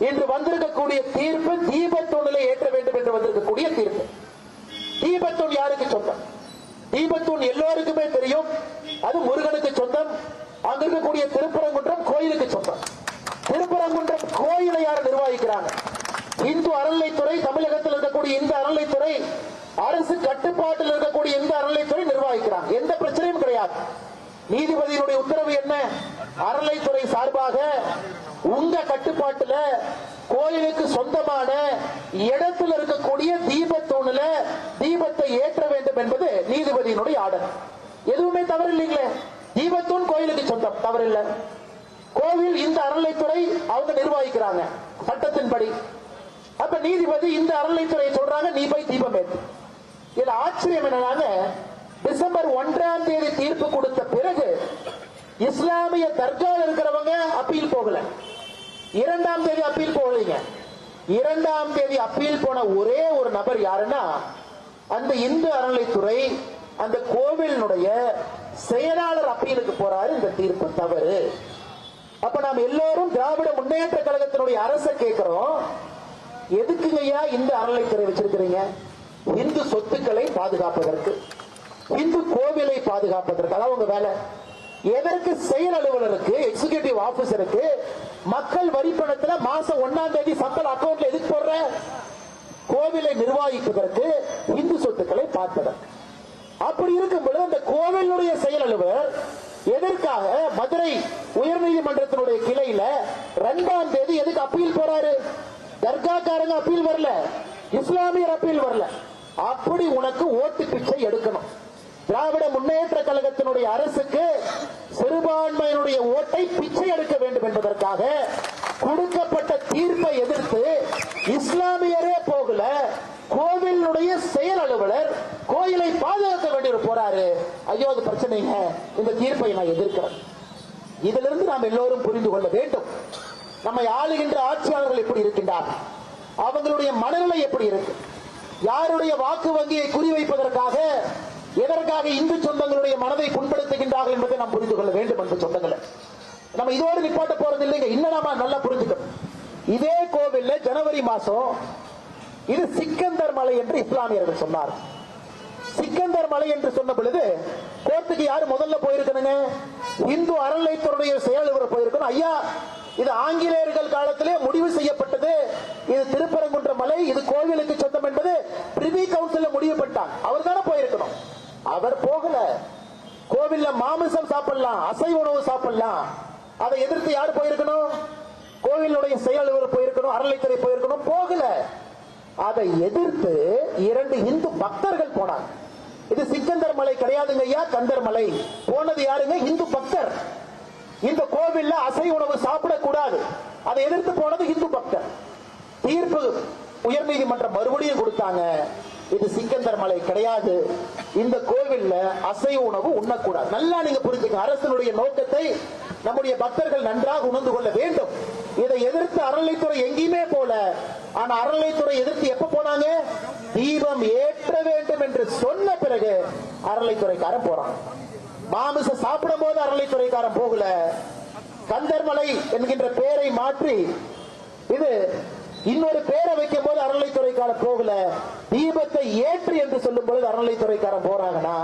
இன்று வந்திருக்கக்கூடிய தீர்ப்பு தீபத்தூணிலே ஏற்ற வேண்டும் என்று வந்திருக்கக்கூடிய தீர்ப்பு. தீபத்தூண் யாருக்கு சொந்தம்? தீபத்தூண் எல்லோருக்குமே தெரியும். அது முருகனுக்கு சொந்தம். அங்க இருக்கக்கூடிய திருப்பரங்குன்றம் கோயிலுக்கு சொந்தம். திருப்பரங்குன்றம் கோயிலை யார் நிர்வகிக்கிறாங்க? இந்து அறநிலைத்துறை தமிழகத்தில் இருக்கக்கூடிய இந்த அறநிலைத்துறை அரசு கட்டுப்பாட்டில் இருக்கக்கூடிய இந்த அறநிலைத்துறை நிர்வகிக்கிறாங்க. எந்த பிரச்சனையும் கிடையாது. நீதிபதியினுடைய உத்தரவு என்ன? அறநிலைத்துறை சார்பாக உங்க கட்டுப்பாட்டுல கோயிலுக்கு சொந்தமான இடத்தில் இருக்கக்கூடிய தீபத்தூணுல தீபத்தை ஏற்ற வேண்டும் என்பது நீதிபதியினுடைய ஆர்டர். எதுவுமே தவறு இல்லைங்களே தீபத்தூண் கோயிலுக்கு சொந்தம் தவறு இல்லை கோவில் இந்த அறநிலைத்துறை அவங்க நிர்வகிக்கிறாங்க சட்டத்தின்படி. அப்ப நீதிபதி இந்த அறநிலைத்துறையை சொல்றாங்க நீ போய் தீபம் ஏற்று இதுல ஆச்சரியம் என்னன்னா டிசம்பர் ஒன்றாம் தேதி தீர்ப்பு கொடுத்த இஸ்லாமிய தர்காவில் இருக்கிறவங்க அப்பீல் போகல. இரண்டாம் தேதி அப்பீல் போகலைங்க. இரண்டாம் தேதி அப்பீல் போன ஒரே ஒரு நபர் யாருன்னா அந்த இந்து அறநிலைத்துறை அந்த கோவிலினுடைய செயலாளர் அப்பீலுக்கு போறாரு. இந்த தீர்ப்பு தவறு. அப்ப நாம் எல்லோரும் திராவிட முன்னேற்ற கழகத்தினுடைய அரசை கேட்கிறோம். எதுக்குங்கய்யா இந்த அறநிலைத்துறை வச்சிருக்கிறீங்க? இந்து சொத்துக்களை பாதுகாப்பதற்கு இந்து கோவிலை பாதுகாப்பதற்கு. அதான் உங்க வேலை. எதற்கு செயல் அலுவலருக்கு எக்ஸிகூட்டிவ் ஆபீசருக்கு மக்கள் வரி பணத்துல மாசம் ஒன்னாம் தேதி சம்பள அக்கௌண்ட்ல எதுக்கு போடுற? கோவிலை நிர்வகிப்பதற்கு இந்து சொத்துக்களை பார்ப்பதற்கு அப்படி இருக்கும் பொழுது அந்த கோவிலுடைய செயல் அலுவலர் எதற்காக மதுரை உயர்நீதிமன்றத்தினுடைய கிளையில ரெண்டாம் தேதி எதுக்கு அப்பீல் போறாரு? தர்காக்காரங்க அப்பீல் வரல. இஸ்லாமியர் அப்பீல் வரல. அப்படி உனக்கு ஓட்டு பிச்சை எடுக்கணும். திராவிட முன்னேற்ற கழகத்தினுடைய அரசுக்கு சிறுபான்மையினுடைய ஓட்டை பிச்சை எடுக்க வேண்டும் என்பதற்காக கொடுக்கப்பட்ட தீர்ப்பை எதிர்த்து இஸ்லாமியரே போகல கோவிலுடைய செயல் அலுவலர் கோயிலை பாதுகாக்க வேண்டியவர் போறாரு ஐயோ அது பிரச்சனைங்க. இந்த தீர்ப்பை நான் எதிர்க்கிறேன். இதிலிருந்து நாம் எல்லோரும் புரிந்து கொள்ள வேண்டும். நம்மை ஆளுகின்ற ஆட்சியாளர்கள் எப்படி இருக்கின்றார்? அவங்களுடைய மனநிலை எப்படி இருக்கு? யாருடைய வாக்கு வங்கியை குறிவைப்பதற்காக எதற்காக இந்து சொந்தங்களுடைய மனதை புண்படுத்துகின்றார்கள் என்பதை நாம் புரிந்து கொள்ள வேண்டும் என்று சொந்தங்களை. நம்ம இதோடு நிப்பாட்ட போறது இல்லைங்க. இன்னும் நாம நல்லா புரிஞ்சுக்கணும். இதே கோவில்ல ஜனவரி மாசம் இது சிக்கந்தர் மலை என்று இஸ்லாமியர்கள் சொன்னார். சிக்கந்தர் மலை என்று சொன்ன பொழுது கோர்ட்டுக்கு யாரு முதல்ல போயிருக்கணுங்க? இந்து அறநிலைத்துறையுடைய செயலவர் போயிருக்கணும். ஐயா இது ஆங்கிலேயர்கள் காலத்திலே முடிவு செய்யப்பட்டது. இது திருப்பரங்குன்ற மலை இது கோவிலுக்கு சொந்தம் என்பது பிரிவி கவுன்சில் முடிவு பண்ணிட்டாங்க. அவர் தானே அவர் போகல. கோவில்ல மாமிசம் சாப்பிடலாம் அசை உணவு சாப்பிடலாம். அதை எதிர்த்து யார் போயிருக்கணும்? கோவிலுடைய செயலர் போயிருக்கணும் அறநிலைத்துறை போயிருக்கணும் போகல. அதை எதிர்த்து இரண்டு இந்து பக்தர்கள் போனாங்க. இது சிக்கந்தர் மலை கிடையாதுங்க ஐயா கந்தர் மலை. போனது யாருங்க? இந்து பக்தர். இந்த கோவில்ல அசை உணவு சாப்பிடக்கூடாது. அதை எதிர்த்து போனது இந்து பக்தர். தீர்ப்பு உயர்நீதிமன்றம் மறுபடியும் கொடுத்தாங்க. இது சிக்கந்தர் மலை கிடையாது. இந்த கோவில்ல அசைவ உணவு உண்ணக்கூடாது. நல்லா நீங்க புரிஞ்சுக்க அரசனுடைய நோக்கத்தை நம்முடைய பக்தர்கள் நன்றாக உணர்ந்து கொள்ள வேண்டும். இதை எதிர்த்து அறநிலைத்துறை எங்கேயுமே போல. ஆனா அறநிலைத்துறை எதிர்த்து எப்ப போனாங்க? தீபம் ஏற்ற வேண்டும் என்று சொன்ன பிறகு அறநிலைத்துறைக்காரன் போறான். மாமிச சாப்பிடும் போது அறநிலைத்துறைக்காரன் போகல. கந்தர்மலை என்கின்ற பெயரை மாற்றி இது இன்னொரு பேரை வைக்கும் போது அறநிலைத்துறைக்காரன் போகல. தீபத்தை ஏற்று என்று சொல்லும் பொழுது அறநிலைத்துறைக்காரன் போறாங்கன்னா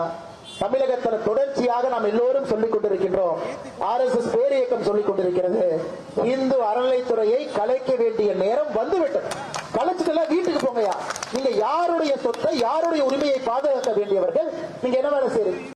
தமிழகத்தில் தொடர்ச்சியாக நாம் எல்லோரும் சொல்லிக் கொண்டிருக்கின்றோம். ஆர் எஸ் எஸ் பேரியக்கம் சொல்லிக் கொண்டிருக்கிறது. இந்து அறநிலைத்துறையை கலைக்க வேண்டிய நேரம் வந்துவிட்டது. கலைச்சிட்டு வீட்டுக்கு போங்கயா நீங்க யாருடைய சொத்தை யாருடைய உரிமையை பாதுகாக்க வேண்டியவர்கள் நீங்க என்ன வேலை செய்றீங்க?